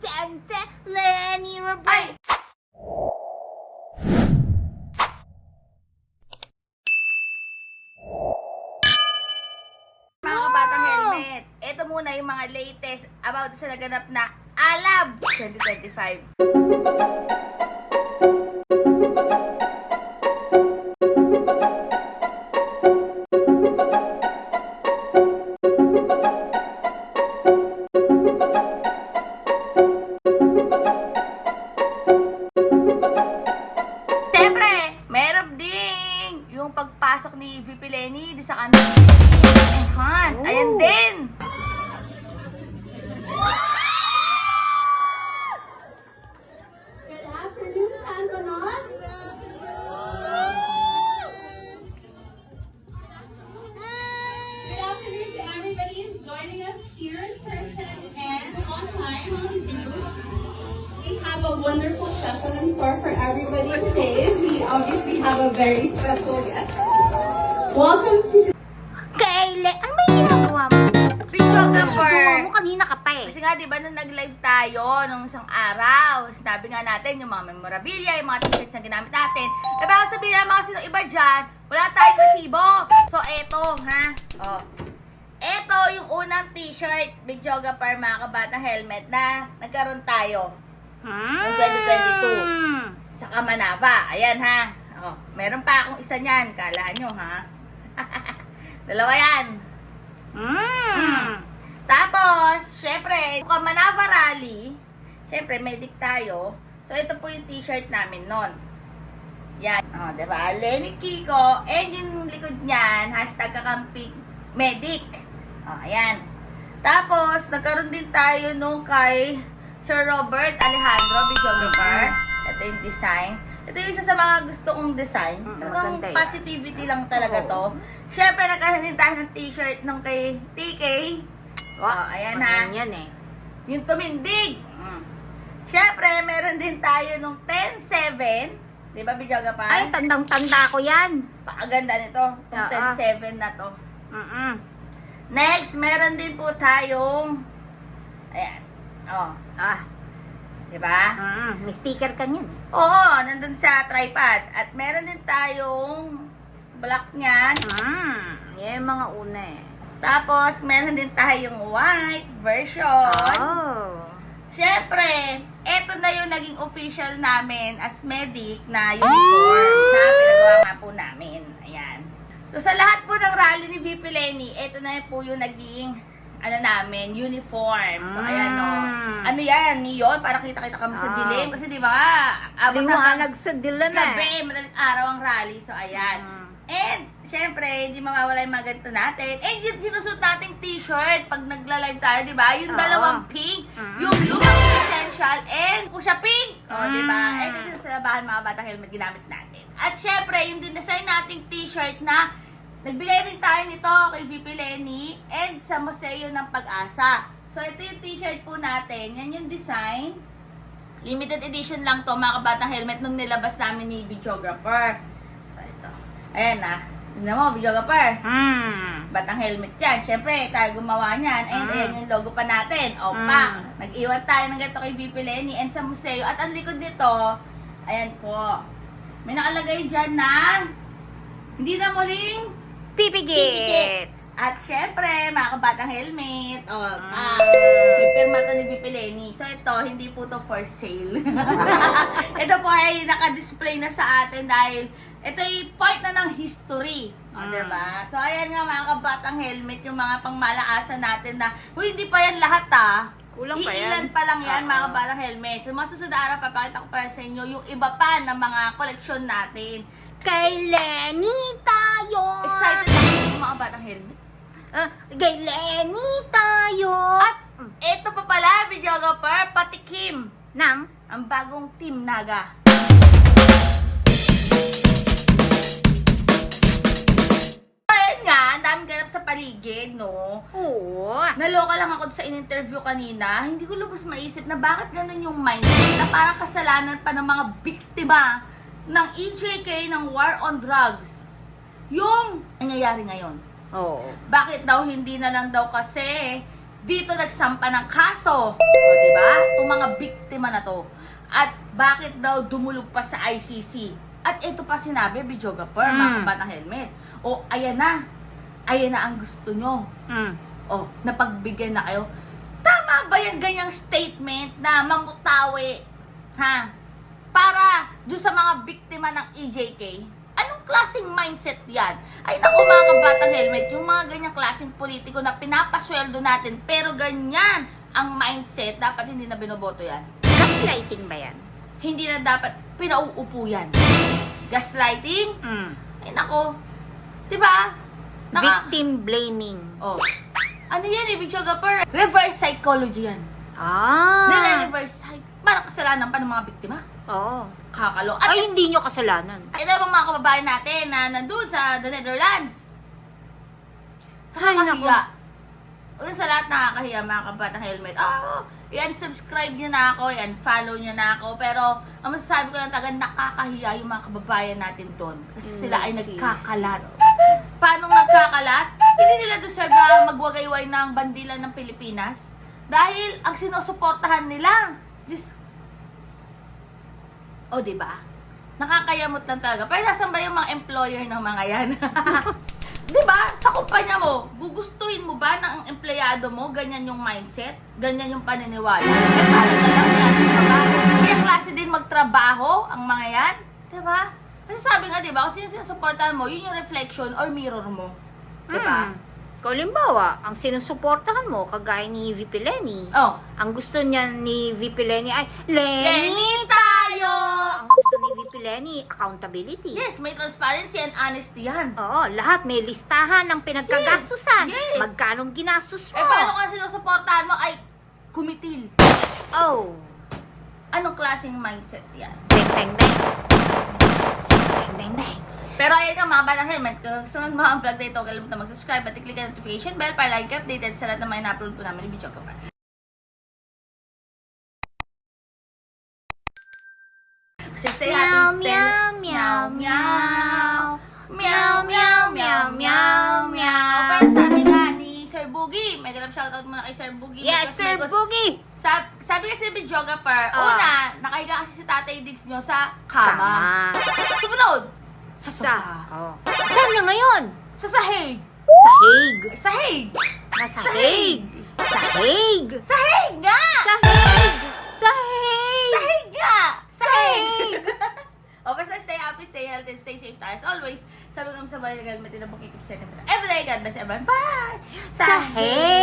Dente, Lenny Robert. Mga kabatang helmet, ito muna yung mga latest about sa naganap na Alab 2025. Pagpasok ni VP Lenny di sa kanang enhance. Ayan din. Good afternoon, Santonon. Good afternoon to everybody who's joining us here in person and online on Zoom. We have a wonderful session in store for everybody today. We obviously have a very special guest. Welcome to Kayle, ano ba yung ginagawa mo? Videographer. Ginagawa mo kanina ka pa eh. Kasi nga, di ba, nung nag-live tayo nung isang araw, sinabi nga natin yung mga memorabilia, yung mga t-shirts na ginamit natin. Eh baka sabihin naman kasi ng iba dyan, wala tayong resibo. So, eto, ha? Oh. Eto yung unang t-shirt, videographer, mga kabata helmet na nagkaroon tayo Hmm? Noong 2022. sa Kamanava. Ayan, ha? Oh, meron pa akong isa niyan. Kala nyo, ha? Dalawa yan. Hmm. Tapos, syempre, Kamanava Rally, syempre, medic tayo. So, ito po yung t-shirt namin nun. Yan. O, oh, diba? Lenny Kiko, and yung likod niyan, hashtag kakamping medic. O, oh, ayan. Tapos, nagkaroon din tayo nung kay Sir Robert Alejandro, videographer. Ito yung design. Ito yung isa sa mga gusto kong design. Mm, Talagang maganda yan. positivity lang talaga to. Siyempre, nagkaroon din tayo ng t-shirt nung kay TK. Oh, ayan ha. Ayan yan eh. Yung tumindig. Mm. Siyempre, meron din tayo nung 10-7. Di ba, Bijaga pa? Ay, tandang-tanda ko yan. Pakaganda nito. Yung Oo. 10-7 na to. Mm-mm. Next, meron din po tayong... Ayan. Oh, Ah, di ba? mm, may sticker ka niyan eh. Oo, nandun sa tripod. At meron din tayong black niyan. Mm, yan yung mga una eh. Tapos, meron din tayong white version. Oh. Siyempre, eto na yung naging official namin as medic na uniform na pinagawa nga po namin. Ayan. So, sa lahat po ng rally ni VP Lenny, eto na po yung naging ano namin, uniform. So, ayan o. Mm. Ano yan? Neon? Para kita-kita kami sa Ah. dilim. Kasi di ba, abot mo nga hanggang nagsadilan gabi, eh. madaling araw ang rally. So, ayan. Mm. And, syempre, hindi mawawala yung mga ganito natin. And yung sinusot nating t-shirt pag nagla-live tayo, di ba? Yung Oo. dalawang pink, Mm. yung blue ang essential, and pusha pink. O, di ba? Mm. Eh, kasi sa labahan mga batang helmet ginamit natin. At syempre, yung dinesign nating t-shirt na nagbigay rin tayo nito kay VP Lenny and sa Museo ng Pag-asa. So, ito yung t-shirt po natin. Yan yung design. Limited edition lang to mga kabatang helmet nung nilabas namin ni videographer. So ito. Ayan na. Tignan mo, videographer. Mm. Batang helmet yan. Siyempre, tayo gumawa niyan. And Mm. ayan yung logo pa natin. O, pa. Mm. Nag-iwan tayo ng ganito kay VP Lenny and sa museo. At ang likod nito, ayan po. May nakalagay dyan na hindi na muling Pipigit. Pipigit. At syempre, mga kabatang helmet. O, Mm. ah, may pirma to ni VP Lenny. So ito, hindi po to for sale. ito po ay naka-display na sa atin dahil ito ay part na ng history. O, Mm. diba? So ayan nga mga kabatang helmet, yung mga pangmalaasan natin na, huy, hindi pa yan lahat ah. Kulang pa Iilan yan. pa lang yan, Oo. mga kabatang helmet. So, mga susunod araw, papakita ko pa sa inyo yung iba pa ng mga koleksyon natin. Kay Lenny tayo. Excited ako yung mga batang helmet. Ah, kay Lenny tayo. At ito pa pala, videographer, pati Kim, Nang? ang bagong Team Naga. Ayan nga, ang daming ganap sa paligid, no? Oo. Naloka lang ako sa in-interview kanina. Hindi ko lubos maisip na bakit ganun yung mindset na parang kasalanan pa ng mga biktima ng EJK ng war on drugs. Yung nangyayari ngayon. Oo. Bakit daw hindi na lang daw kasi dito nagsampa ng kaso. O, di ba? Itong mga biktima na to. At bakit daw dumulog pa sa ICC? At ito pa sinabi, videographer, Mm. mga helmet. O, ayan na. Ayan na ang gusto nyo. Mm. O, napagbigyan na kayo. Tama ba yung ganyang statement na mamutawi? Ha? Para doon sa mga biktima ng EJK? Klaseng mindset yan? Ay naku mga kabatang helmet, yung mga ganyang klaseng politiko na pinapasweldo natin, pero ganyan ang mindset, dapat hindi na binoboto yan. Gaslighting ba yan? Hindi na dapat pinauupo yan. Gaslighting? Mm. Ay nako. Diba? Naka- Victim blaming. Oh. Ano yan eh, videographer? Reverse psychology yan. Ah. Nire-reverse psych. Parang kasalanan pa ng mga biktima. Oo. Kakalo. At Ay, hindi nyo kasalanan. ito yung mga kababayan natin na nandun sa the Netherlands. Ay, Nakakahiya. Una sa lahat nakakahiya mga kabatang helmet. Ah, i-unsubscribe nyo na ako, i-unfollow nyo na ako. Pero, ang masasabi ko lang talaga, nakakahiya yung mga kababayan natin doon. Kasi sila ay nagkakalat. Paano nagkakalat? Hindi nila deserve na magwagayway ng bandila ng Pilipinas. Dahil ang sinusuportahan nila, Diyos o, di ba? Nakakayamot lang talaga. Pero nasan ba yung mga employer ng mga yan? di ba? Sa kumpanya mo, gugustuhin mo ba na ang empleyado mo, ganyan yung mindset? Ganyan yung paniniwala? Eh, paano na lang yan sa trabaho? Kaya klase din magtrabaho ang mga yan? Di ba? Kasi sabi nga, di ba, kung sino sinusuportahan mo, yun yung reflection or mirror mo. Di ba? Mm. Kung limbawa, ang sinusuportahan mo, kagaya ni VP Lenny, Oh, ang gusto niya ni VP Lenny ay, Lenny Lenny tayo! Ang gusto ni VP Lenny, accountability. yes, may transparency and honesty yan. Oo, lahat may listahan ng pinagkagastusan. Yes, yes. Magkanong ginastos mo. Eh, paano kung sinusuportahan mo ay kumitil? Oh. Anong klaseng mindset yan? Bang, bang, bang. Bang, bang, bang. Pero ayun nga mga batang helmet, kung gusto mo ang vlog na ito, kalimutan mag-subscribe at i-click ang notification bell para like updated sa lahat ng mga na-upload po namin ni Video Kapar. Stay happy, Meow, stay... meow, meow, meow. Meow, meow, meow, meow, meow. Pero sabi nga ni Sir Boogie, may ganap shoutout muna kay Sir Boogie. Yes, Sir may Boogie! Sab sabi kasi ni Videographer, Ah. una, nakahiga kasi si Tatay Diggs nyo sa kama. Sumunod, sa Sa, sofa. oh. Saan na ngayon? Sa sahig. Sa Hague. Sahig. Nasa Sa Hague. Sa Hague. Sahig nga! Sa Hague. Sa Hague. Sahig nga! Sa Hague. o basta stay happy, stay healthy, and stay safe tayo as always. Sabi ko sa bahay na helmet, tinabok ikip second. Every day, God bless everyone. Bye! Sa Hague.